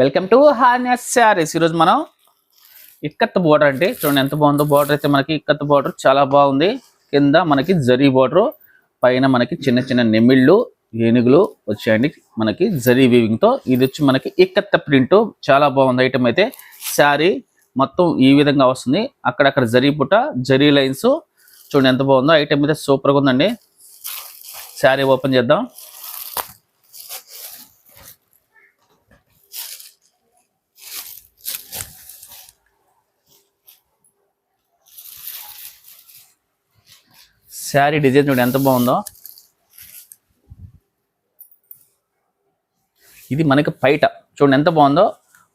Welcome to harness saris. ఈరోజు మనం ikat border అంటే చూడండి ఎంత బాగుందో బార్డర్ అయితే మనకి ఇక్కత్ బార్డర్ చాలా బాగుంది. కింద మనకి జరీ బార్డర్ పైన మనకి చిన్న చిన్న నెమిళ్ళు ఏనుగులు వచ్చాయండి. మనకి జరీ వీవింగ్తో ఇది వచ్చి మనకి ఇక్కత్త ప్రింట్ చాలా బాగుంది ఐటమ్ అయితే. శారీ మొత్తం ఈ విధంగా వస్తుంది. అక్కడక్కడ జరీ పుట జరీ లైన్స్ చూడండి ఎంత బాగుందో ఐటమ్ అయితే సూపర్గా ఉందండి. శారీ ఓపెన్ చేద్దాం. శారీ డిజైన్ చూడండి ఎంత బాగుందో. ఇది మనకి పైట. చూడండి ఎంత బాగుందో.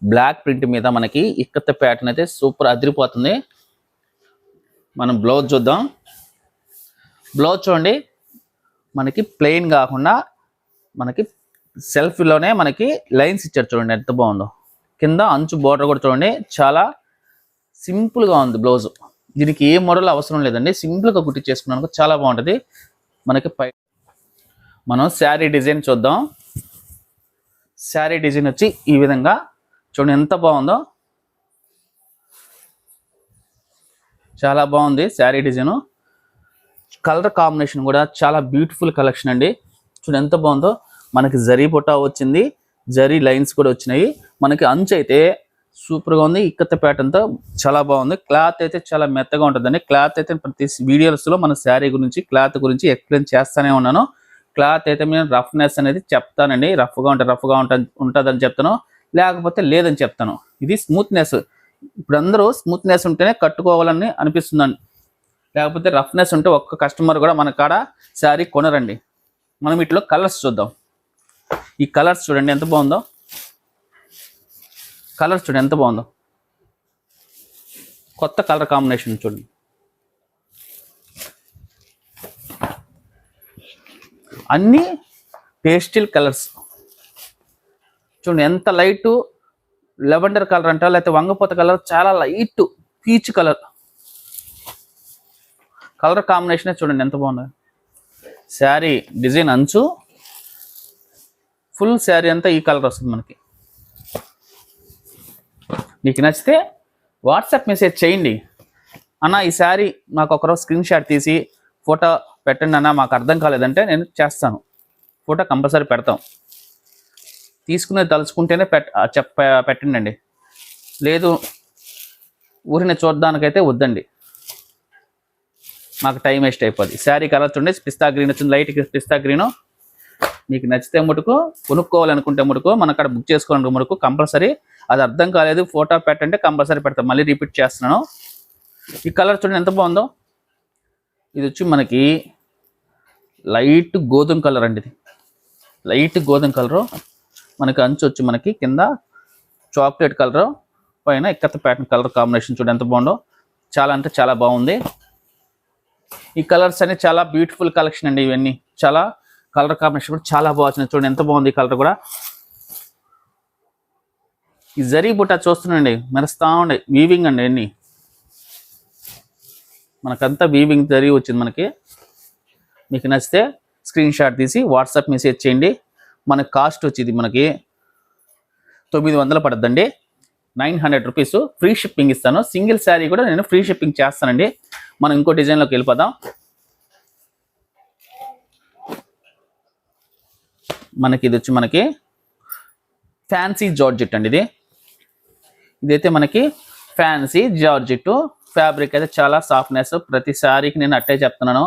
బ్లాక్ ప్రింట్ మీద మనకి ఇక్కత ప్యాటర్న్ అయితే సూపర్ అదిరిపోతుంది. మనం బ్లౌజ్ చూద్దాం. బ్లౌజ్ చూడండి. మనకి ప్లెయిన్ కాకుండా మనకి సెల్ఫ్లోనే మనకి లైన్స్ ఇచ్చారు చూడండి ఎంత బాగుందో. కింద అంచు బోర్డర్ కూడా చూడండి. చాలా సింపుల్గా ఉంది బ్లౌజ్. దీనికి ఏ మోడల్ అవసరం లేదండి. సింపుల్గా కుట్టి చేసుకున్నాను చాలా బాగుంటుంది. మనకి పై మనం శారీ డిజైన్ చూద్దాం. శారీ డిజైన్ వచ్చి ఈ విధంగా చూడండి ఎంత బాగుందో. చాలా బాగుంది శారీ డిజైన్. కలర్ కాంబినేషన్ కూడా చాలా బ్యూటిఫుల్ కలెక్షన్ అండి. చూడండి ఎంత బాగుందో. మనకి జరీ బుట్ట వచ్చింది. జరీ లైన్స్ కూడా వచ్చినాయి. మనకి అంచు అయితే సూపర్గా ఉంది. ఇక్కత ప్యాటర్న్తో చాలా బాగుంది. క్లాత్ అయితే చాలా మెత్తగా ఉంటుందండి. క్లాత్ అయితే ప్రతి వీడియోస్లో మన శారీ గురించి క్లాత్ గురించి ఎక్స్ప్లెయిన్ చేస్తూనే ఉన్నాను. క్లాత్ అయితే నేను రఫ్నెస్ అనేది చెప్తానండి. రఫ్గా ఉంటుంది రఫ్గా ఉంటుంది ఉంటుందని చెప్తాను. లేకపోతే లేదని చెప్తాను. ఇది స్మూత్నెస్. ఇప్పుడు అందరూ స్మూత్నెస్ ఉంటేనే కట్టుకోవాలని అనిపిస్తుందండి. లేకపోతే రఫ్నెస్ ఉంటే ఒక్క కస్టమర్ కూడా మన కాడ శారీ కొనరండి. మనం ఇట్లో కలర్స్ చూద్దాం. ఈ కలర్స్ చూడండి ఎంత బాగుందో. కలర్స్ చూడండి ఎంత బాగుందో. కొత్త కలర్ కాంబినేషన్ చూడండి అన్నీ పేస్టిల్ కలర్స్ చూడండి ఎంత లైట్ లెవెండర్ కలర్ అంట లేకపోతే వంగపోత కలర్ చాలా light peach colour colour combination చూడండి ఎంత బాగుంది. శారీ డిజైన్ అంచు. ఫుల్ శారీ అంతా ఈ కలర్ వస్తుంది మనకి. మీకు నచ్చితే వాట్సాప్ మెసేజ్ చేయండి. అన్న ఈ శారీ నాకు ఒకరోజు స్క్రీన్ షాట్ తీసి ఫోటో పెట్టండి అన్న మాకు అర్థం కాలేదంటే నేను చేస్తాను. ఫోటో కంపల్సరీ పెడతాం. తీసుకునేది తలుచుకుంటేనే పెట్ చెప్ప పెట్టండి అండి లేదు ఊరిని చూడడానికైతే వద్దండి. మాకు టైం వేస్ట్ అయిపోద్ది. శారీ కలర్ చూడండి పిస్తా గ్రీన్ వచ్చింది లైట్ పిస్తా గ్రీను. మీకు నచ్చితే ముటుకు కొనుక్కోవాలనుకుంటే ముటుకు మన అక్కడ బుక్ చేసుకోవాలనుకుంటే ముటుకు కంపల్సరీ అది అర్థం కాలేదు. ఫోటో పెట్టంటే కంపల్సరీ పెడతాం. మళ్ళీ రిపీట్ చేస్తున్నాను. ఈ కలర్ చూడండి ఎంత బాగుందో? ఇది వచ్చి మనకి లైట్ గోధుమ కలర్ అండి ఇది. లైట్ గోధుమ కలరు మనకి అంచు వచ్చి మనకి కింద చాక్లెట్ కలర్ పైన ఇక్కత ప్యాటర్న్ కలర్ కాంబినేషన్ చూడండి ఎంత బాగుందో? చాలా అంటే చాలా బాగుంది. ఈ కలర్స్ అన్ని చాలా బ్యూటిఫుల్ కలెక్షన్ అండి ఇవన్నీ. చాలా కలర్ కాంబినేషన్ కూడా చాలా బాగుంది చూడండి ఎంత బాగుంది ఈ కలర్ కూడా. ఈ జరీ బుట్ట చూస్తున్నాండి మెరుస్తూ ఉండే. వీవింగ్ అండి అన్ని మనకంతా వీవింగ్ జరీ వచ్చింది మనకి. మీకు నచ్చితే స్క్రీన్ షాట్ తీసి వాట్సాప్ మెసేజ్ చేయండి. మన కాస్ట్ వచ్చేది మనకి తొమ్మిది వందలు పడుతుందండి nine hundred rupees free shipping ఇస్తాను. సింగిల్ శారీ కూడా నేను ఫ్రీ షిప్పింగ్ చేస్తానండి. మనం ఇంకో డిజైన్లోకి వెళ్ళిపోదాం. మనకి ఇది వచ్చి మనకి ఫ్యాన్సీ జార్జెట్ అండి ఇది. ఇదైతే మనకి ఫ్యాన్సీ జార్జిట్ ఫ్యాబ్రిక్ అయితే చాలా సాఫ్ట్నెస్. ప్రతిసారీకి నేను అట్టే చెప్తున్నాను.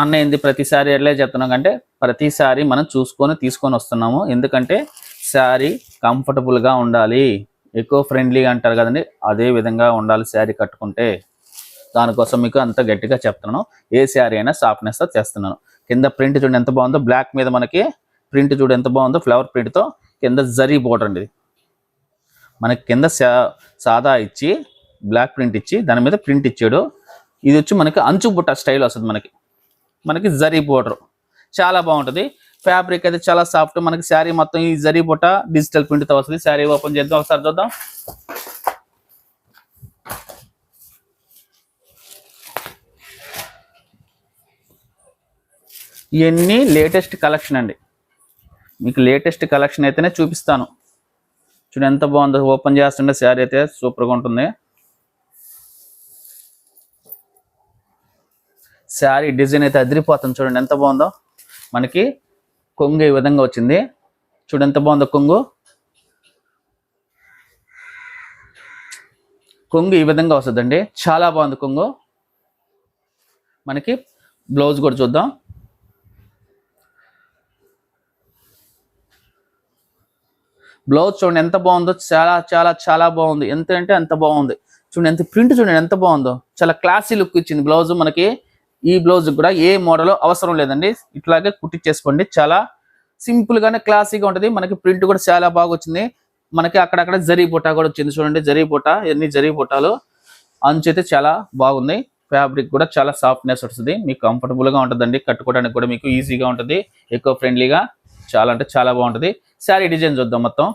అన్న ఏంది ప్రతిసారి ఎట్లే చెప్తున్నాం అంటే ప్రతిసారి మనం చూసుకొని తీసుకొని వస్తున్నాము. ఎందుకంటే శారీ కంఫర్టబుల్గా ఉండాలి. ఎక్కువ ఫ్రెండ్లీగా అంటారు కదండి. అదే విధంగా ఉండాలి శారీ కట్టుకుంటే. దానికోసం మీకు అంత గట్టిగా చెప్తున్నాను. ఏ శారీ అయినా సాఫ్ట్నెస్తో చేస్తున్నాను కింద ప్రింట్ చూడండి ఎంత బాగుందో. బ్లాక్ మీద మనకి ప్రింట్ చూడు ఎంత బాగుందో. ఫ్లవర్ ప్రింట్తో కింద జరీ బోర్డర్ అండి మనకి కింద సా- సాదా ఇచ్చి బ్లాక్ ప్రింట్ ఇచ్చి దాని మీద ప్రింట్ ఇచ్చాడు. ఇది వచ్చి మనకి అంచు బుట్ట స్టైల్ వస్తుంది మనకి. మనకి జరీ బోర్డర్ చాలా బాగుంటుంది. ఫ్యాబ్రిక్ అయితే చాలా సాఫ్ట్ మనకి శారీ మొత్తం ఈ జరీ బుట్ట డిజిటల్ ప్రింట్తో వస్తుంది. శారీ ఓపెన్ చేద్దాం. ఒకసారి చూద్దాం. ఇవన్నీ లేటెస్ట్ కలెక్షన్ అండి. మీకు లేటెస్ట్ కలెక్షన్ అయితేనే చూపిస్తాను. చూడండి ఎంత బాగుందో. ఓపెన్ చేస్తుంటే శారీ అయితే సూపర్గా ఉంటుంది. శారీ డిజైన్ అయితే అదిరిపోతుంది చూడండి. ఎంత బాగుందో. మనకి కొంగు ఈ విధంగా వచ్చింది. చూడు ఎంత బాగుందో కొంగు. కొంగు ఈ విధంగా వస్తుందండి. చాలా బాగుంది కొంగు. మనకి బ్లౌజ్ కూడా చూద్దాం. బ్లౌజ్ చూడండి ఎంత బాగుందో చాలా చాలా చాలా బాగుంది. ఎంత అంటే ఎంత బాగుంది. చూడండి ఎంత ప్రింట్ చూడండి ఎంత బాగుందో. చాలా క్లాసీ లుక్ ఇచ్చింది బ్లౌజ్ మనకి. ఈ బ్లౌజ్ కూడా ఏ మోడల్ అవసరం లేదండి. ఇట్లాగే కుట్టించేసుకోండి చాలా సింపుల్ గానే క్లాసీగా ఉంటుంది. మనకి ప్రింట్ కూడా చాలా బాగా వచ్చింది. మనకి అక్కడక్కడ జరీ బుట్ట కూడా వచ్చింది చూడండి. జరీ బుట్ట ఎన్ని జరీ బుట్టాలు. అంచు అయితే చాలా బాగుంది. ఫ్యాబ్రిక్ కూడా చాలా సాఫ్ట్నెస్ వస్తుంది. మీకు కంఫర్టబుల్గా ఉంటుందండి. కట్టుకోవడానికి కూడా మీకు ఈజీగా ఉంటుంది. ఎక్కువ ఫ్రెండ్లీగా చాలా అంటే చాలా బాగుంటుంది. శారీ డిజైన్ చూద్దాం మొత్తం.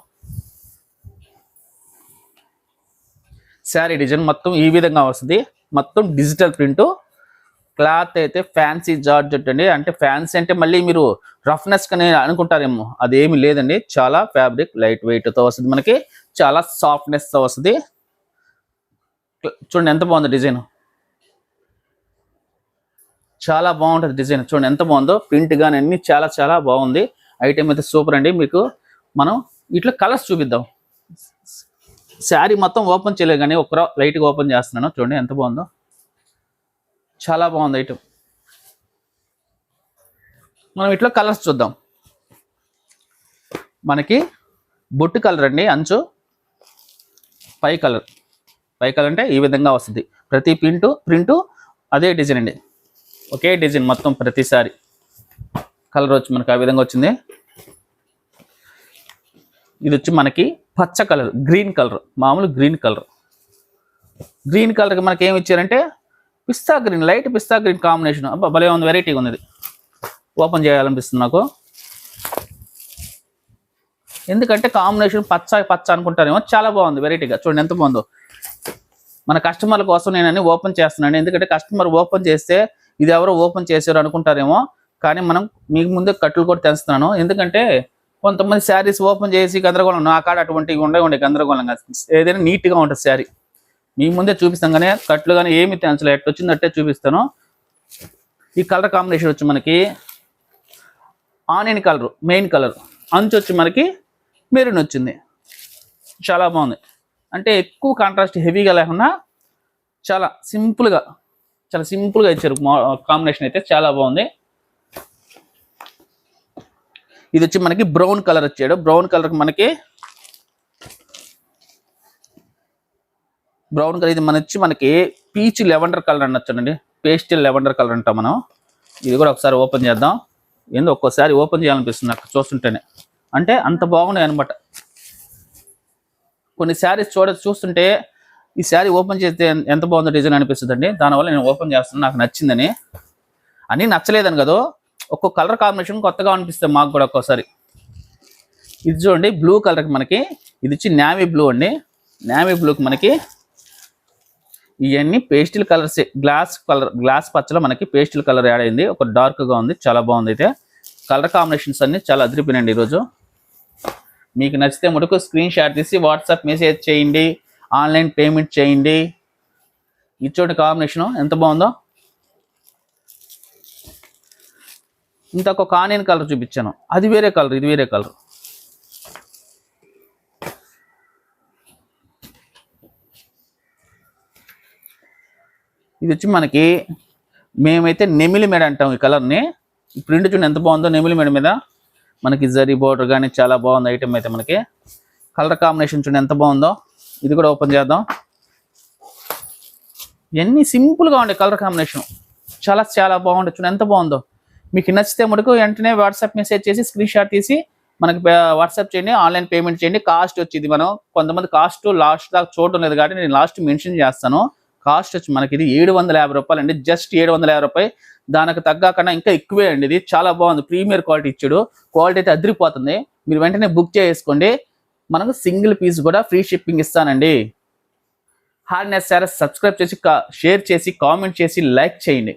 శారీ డిజైన్ మొత్తం ఈ విధంగా వస్తుంది. మొత్తం డిజిటల్ ప్రింట్. క్లాత్ అయితే ఫ్యాన్సీ జార్జెట్ అండి. అంటే ఫ్యాన్సీ అంటే మళ్ళీ మీరు రఫ్నెస్ కని అనుకుంటారేమో. అదేమి లేదండి. చాలా ఫ్యాబ్రిక్ లైట్ వెయిట్తో వస్తుంది మనకి. చాలా సాఫ్ట్నెస్తో వస్తుంది. చూడండి ఎంత బాగుంది డిజైన్. చాలా బాగుంటుంది డిజైన్. చూడండి ఎంత బాగుందో. ప్రింట్ కానీ అన్ని చాలా చాలా బాగుంది. ఐటెం అయితే సూపర్ అండి. మీకు మనం ఇట్లా కలర్స్ చూపిద్దాం. శారీ మొత్తం ఓపెన్ చేయలేదు కానీ ఒక లైట్గా ఓపెన్ చేస్తున్నాను. చూడండి ఎంత బాగుందో. చాలా బాగుంది ఐటమ్ మనం ఇట్లా కలర్స్ చూద్దాం. మనకి బొట్టు కలర్ అండి. అంచు పై కలర్. పై కలర్ అంటే ఈ విధంగా వస్తుంది. ప్రతి ప్రింటు ప్రింటు అదే డిజైన్ అండి. ఒకే డిజైన్ మొత్తం ప్రతిసారి. కలర్ వచ్చి మనకి ఆ విధంగా వచ్చింది. ఇది వచ్చి మనకి పచ్చ కలర్ గ్రీన్ కలర్ మామూలు గ్రీన్ కలర్. గ్రీన్ కలర్కి మనకి ఏమి ఇచ్చారంటే పిస్తా గ్రీన్ లైట్ పిస్తా గ్రీన్ కాంబినేషన్. అబ్బా భలే ఉంది వెరైటీగా ఉంది ఓపెన్ చేయాలనిపిస్తుంది నాకు. ఎందుకంటే కాంబినేషన్ పచ్చ పచ్చ అనుకుంటారేమో చాలా బాగుంది వెరైటీగా. చూడండి ఎంత బాగుందో. మన కస్టమర్ల కోసం నేను అన్ని ఓపెన్ చేస్తున్నాను. ఎందుకంటే కస్టమర్ ఓపెన్ చేస్తే ఇది ఎవరో ఓపెన్ చేశారు అనుకుంటారేమో కానీ మనం మీకు ముందే కట్టులు కూడా తెస్తున్నాను. ఎందుకంటే కొంతమంది శారీస్ ఓపెన్ చేసి గందరగోళం నా కాడ అటువంటివి ఉండే గందరగోళం గందరగోళంగా ఏదైనా నీట్గా ఉంటుంది శారీ. మీ ముందే చూపిస్తాం కానీ కట్లు కానీ ఏమి తెంచలే ఎట్టు వచ్చిందట్టే చూపిస్తాను. ఈ కలర్ కాంబినేషన్ వచ్చి మనకి ఆనియన్ కలర్ మెయిన్ కలర్. అంచు వచ్చి మనకి మెరూన్ వచ్చింది. చాలా బాగుంది. అంటే ఎక్కువ కాంట్రాస్ట్ హెవీగా లేకుండా చాలా సింపుల్గా చాలా సింపుల్గా ఇచ్చారు. కాంబినేషన్ అయితే చాలా బాగుంది. ఇది వచ్చి మనకి బ్రౌన్ కలర్ వచ్చాడు. బ్రౌన్ కలర్ మనకి బ్రౌన్ కలర్ ఇది మన వచ్చి మనకి పీచ్ లెవెండర్ కలర్ అనొచ్చానండి పేస్టల్ లెవెండర్ కలర్ అంటాం మనం. ఇది కూడా ఒకసారి ఓపెన్ చేద్దాం. ఏందో ఒక్కోసారి ఓపెన్ చేయాలనిపిస్తుంది నాకు చూస్తుంటేనే. అంటే అంత బాగున్నాయి అనమాట కొన్ని శారీస్ చూడ చూస్తుంటే ఈ శారీ ఓపెన్ చేస్తే ఎంత బాగుందో డిజైన్ అనిపిస్తుంది అండి దానివల్ల నేను ఓపెన్ చేస్తున్నాను. నాకు నచ్చిందని. అని నచ్చలేదని కదా. ఒక్కో కలర్ కాంబినేషన్ కొత్తగా అనిపిస్తుంది మాకు కూడా ఒక్కోసారి. ఇది చూడండి బ్లూ కలర్కి మనకి ఇది వచ్చి నావీ బ్లూ అండి. నావీ బ్లూకి మనకి ఇవన్నీ pastel colours glass colour glass పచ్చలో మనకి పేస్టిల్ కలర్ యాడ్ అయింది. ఒక డార్క్గా ఉంది చాలా బాగుంది అయితే. కలర్ కాంబినేషన్స్ అన్ని చాలా అదిరిపోయినండి ఈరోజు. మీకు నచ్చితే మటుకు స్క్రీన్ షాట్ తీసి వాట్సాప్ మెసేజ్ చేయండి. ఆన్లైన్ పేమెంట్ చేయండి. ఇచ్చోటి కాంబినేషన్ ఎంత బాగుందో. ఇంతకు ఒక ఆనియన్ కలర్ చూపించాను. అది వేరే కలర్ ఇది వేరే కలర్. ఇది వచ్చి మనకి మేమైతే నెమిలి మేడ అంటాం ఈ కలర్ని. ఈ ప్రింట్ చూడండి ఎంత బాగుందో నెమిలి మేడ మీద. మనకి జరీ బోర్డర్ కానీ చాలా బాగుంది ఐటమ్ అయితే మనకి. కలర్ కాంబినేషన్ చూడండి ఎంత బాగుందో. ఇది కూడా ఓపెన్ చేద్దాం. ఇవన్నీ సింపుల్గా ఉండే కలర్ కాంబినేషన్. చాలా చాలా బాగుండే. చూడండి ఎంత బాగుందో. మీకు నచ్చితే ముడుకు వెంటనే వాట్సాప్ మెసేజ్ చేసి స్క్రీన్ షాట్ తీసి మనకి వాట్సాప్ చేయండి ఆన్లైన్ పేమెంట్ చేయండి. కాస్ట్ వచ్చింది మనం కొంతమంది కాస్ట్ లాస్ట్ దాకా చూడటం లేదు కాబట్టి నేను లాస్ట్ మెన్షన్ చేస్తాను. కాస్ట్ వచ్చి మనకి ఇది ఏడు వందల యాభై రూపాయలు అండి. జస్ట్ ఏడు వందల యాభై రూపాయి దానికి తగ్గకుండా ఇంకా ఎక్కువే అండి ఇది. చాలా బాగుంది. ప్రీమియర్ క్వాలిటీ ఇచ్చాడు. క్వాలిటీ అయితే అదిరిపోతుంది. మీరు వెంటనే బుక్ చేసుకోండి మనకు సింగిల్ పీస్ కూడా ఫ్రీ షిప్పింగ్ ఇస్తానండి. హార్డ్నెస్ సార్ సబ్స్క్రైబ్ చేసి షేర్ చేసి కామెంట్ చేసి లైక్ చేయండి.